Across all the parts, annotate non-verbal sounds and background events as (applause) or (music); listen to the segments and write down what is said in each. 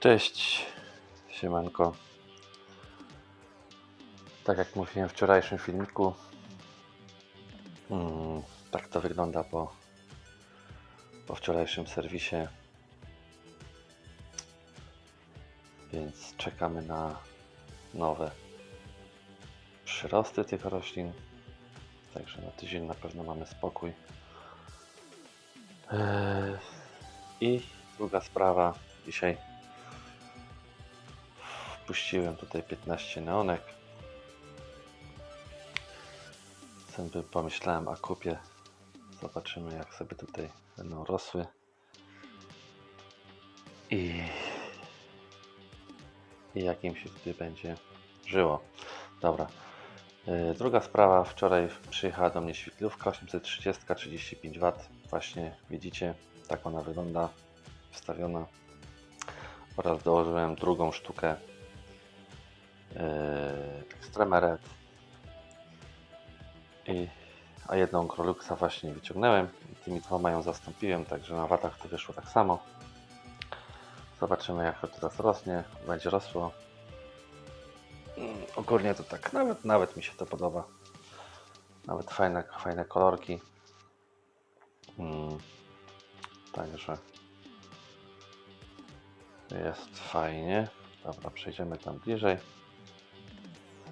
Cześć, siemanko. Tak jak mówiłem w wczorajszym filmiku, mm, tak to wygląda po, po wczorajszym serwisie. Więc czekamy na nowe przyrosty tych roślin. Także na tydzień na pewno mamy spokój. Eee, I druga sprawa. Dzisiaj wpuściłem tutaj 15 neonek. Sobie pomyślałem, a kupię. Zobaczymy, jak sobie tutaj będą rosły. I, i jak im się tutaj będzie żyło. Dobra. Yy, Druga sprawa, wczoraj przyjechała do mnie świetlówka 830 35 W. Właśnie widzicie, tak ona wygląda, wstawiona. Oraz dołożyłem drugą sztukę Extreme Red. I, a jedną Groluxa właśnie wyciągnąłem tymi dwoma ją zastąpiłem, także na watach to wyszło tak samo. Zobaczymy jak to teraz rosnie, będzie rosło. Mm, Ogólnie to tak, nawet, nawet mi się to podoba. Nawet fajne, fajne kolorki. Mm, Także jest fajnie. Dobra, przejdziemy tam bliżej.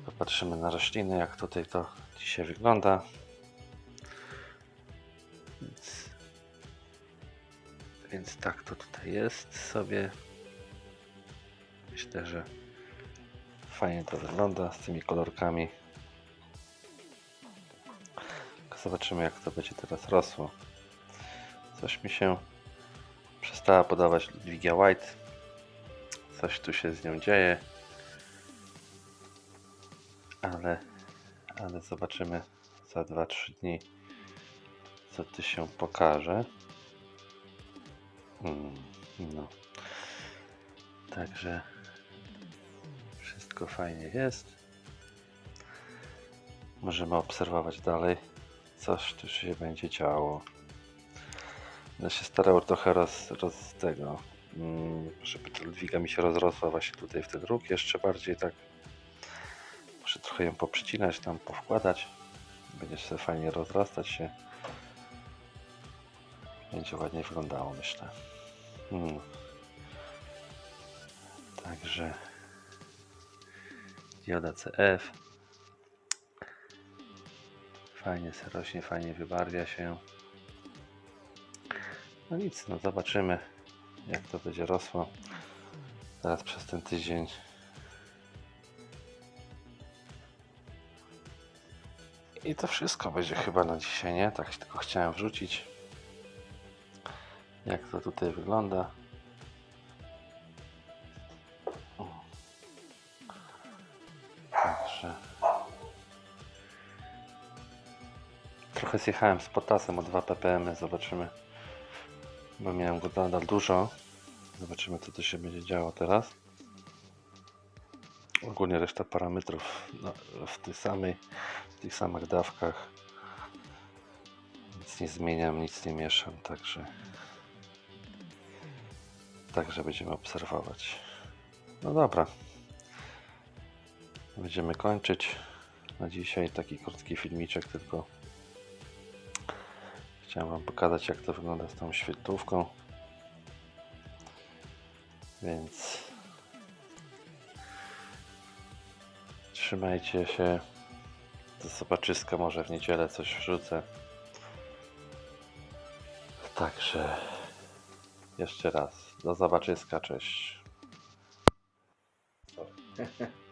Popatrzymy na rośliny, jak tutaj to dzisiaj wygląda. Więc, więc tak to tutaj jest sobie. Myślę, że fajnie to wygląda z tymi kolorkami. Zobaczymy jak to będzie teraz rosło. Coś mi się przestała podawać Ludwigia White. Coś tu się z nią dzieje. Ale, ale zobaczymy za 2-3 dni, co tu się pokaże. Mm, no. Także wszystko fajnie jest. Możemy obserwować dalej, coś tu się będzie działo. Będę się starał trochę roz, roz tego, mm, żeby Ludwiga mi się rozrosła właśnie tutaj w ten róg jeszcze bardziej tak. Muszę trochę ją poprzycinać, tam powkładać. Będzie się fajnie rozrastać się. Będzie ładnie wyglądało, myślę. Mm. Także dioda CF. Fajnie se rośnie, fajnie wybarwia się. No nic, no zobaczymy jak to będzie rosło. Teraz przez ten tydzień. I to wszystko będzie chyba na dzisiaj, nie? Tak tylko chciałem wrzucić. Jak to tutaj wygląda. Także. Trochę zjechałem z potasem o 2 ppm, zobaczymy. Bo miałem go nadal dużo. Zobaczymy co tu się będzie działo teraz. Ogólnie reszta parametrów no, w, tej samej, w tych samych dawkach. Nic nie zmieniam, nic nie mieszam, także także będziemy obserwować. No dobra. Będziemy kończyć na dzisiaj taki krótki filmiczek tylko. Chciałem Wam pokazać jak to wygląda z tą świetlówką. Więc trzymajcie się. Do zobaczyska może w niedzielę coś wrzucę. Także jeszcze raz. Do zobaczyska, cześć. (laughs)